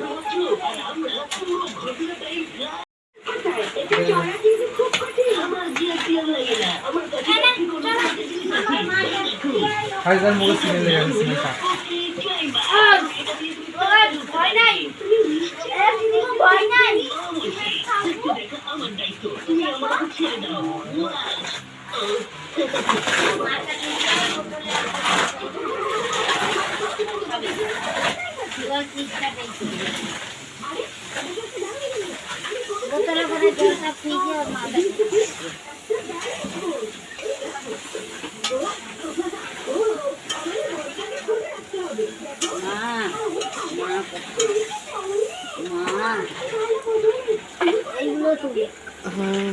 ভাবছ আর আমরা কঠিন আমার কাছে কি কোনো জিনিস আছে বোতলে করে জলটা ফ্রিজে ওর মা। মা, হ্যাঁ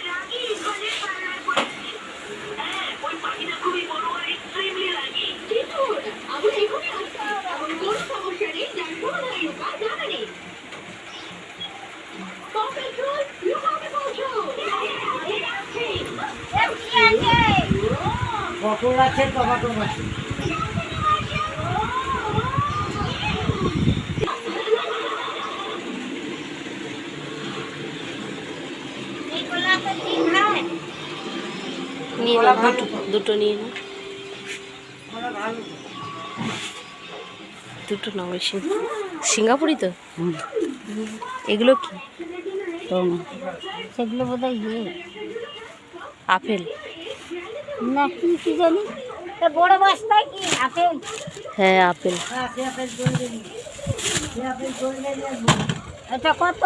পটল আছে টমাটো আছে। নিয়ে দুটো নিয়ে নাও। দুটো নাও সিঙ্গাপুরি তো? এগুলো কি? সেগুলো বোধ হয় ইয়ে। আপেল। না কি কি জানি? তা বড় বস্তায় কি? আপেল? হ্যাঁ আপেল। হ্যাঁ এটা কত?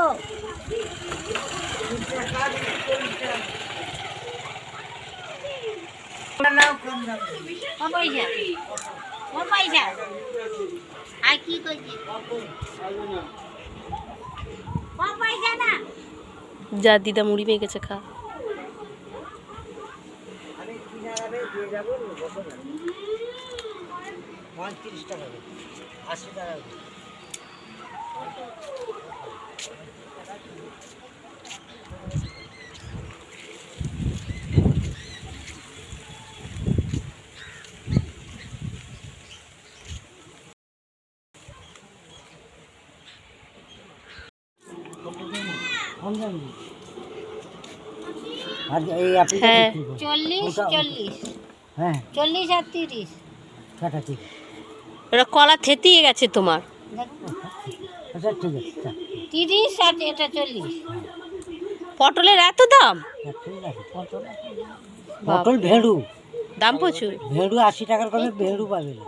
আর কি যা দিদা মুড়ি মেখেছে খা। যাব পঁয়ত্রিশ টাকা আশি টাকা আর আচ্ছা, এই আপনি 40 40 হ্যাঁ। চল্লিশ আর তিরিশ। ঠিক কলা থেতিয়ে গেছে তোমার। আচ্ছা ঠিক আছে তিরিশ আর এটা চল্লিশ। পটলের এত দাম? আছে পটল। ভেড়ু। দাম প্রচুর। ভেড়ু আশি টাকার কমে ভেড়ু পাবে না।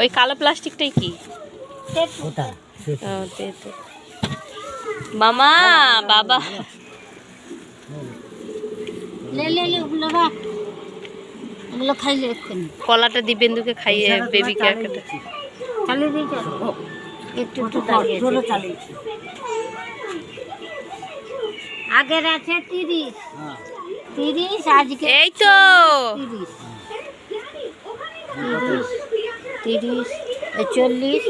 ওই কালো প্লাস্টিকটাই কি? ওটা। মামা বাবা। কলাটা দিবেন্দুকে খাইয়ে চালিয়ে দিই একটু একটু চালিয়েছি আগের আছে তিরিশ। হ্যাঁ। তিরিশ আজকে এই তো। তিরিশ। তিরিশ চল্লিশ।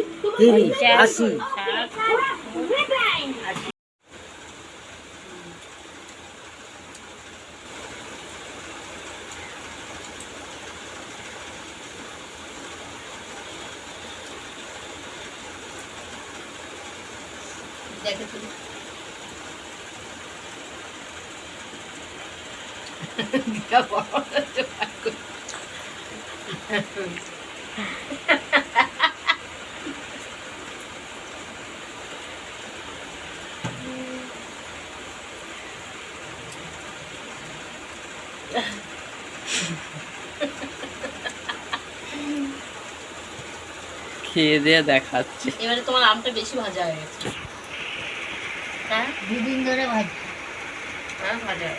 খেয়ে দিয়ে দেখাচ্ছে। এবারে তোমার আমটা বেশি ভাজা হয়ে গেছে। দুদিন ধরে ভাজ হ্যাঁ ভাজা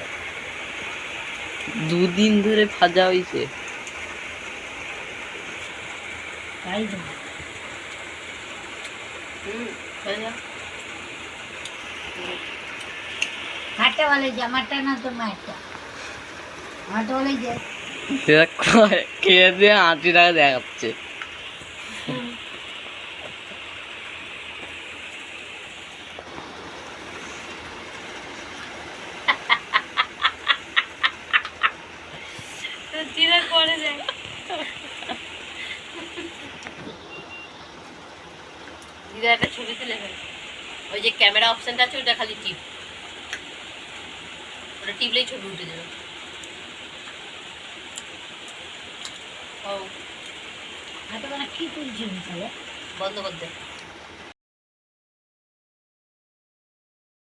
দুদিন ধরে ভাজা হয়েছে তাই তো। হয়ে হাটে বলে যে আমারটা না তোর মায়েরটা? আমারটা বলে যে দেখ খেয়ে দিয়ে আশি টাকা দেখাচ্ছে। দিনের পরে যায় দিদা একটা ছবি তুলে ওই যে ক্যামেরা অপশনটা আছে ওটা খালি টিপ। ওটা টিপলেই ছবি উঠে যাবে। ও। হাটে বলে কি তুলছি বন্ধ করে দে।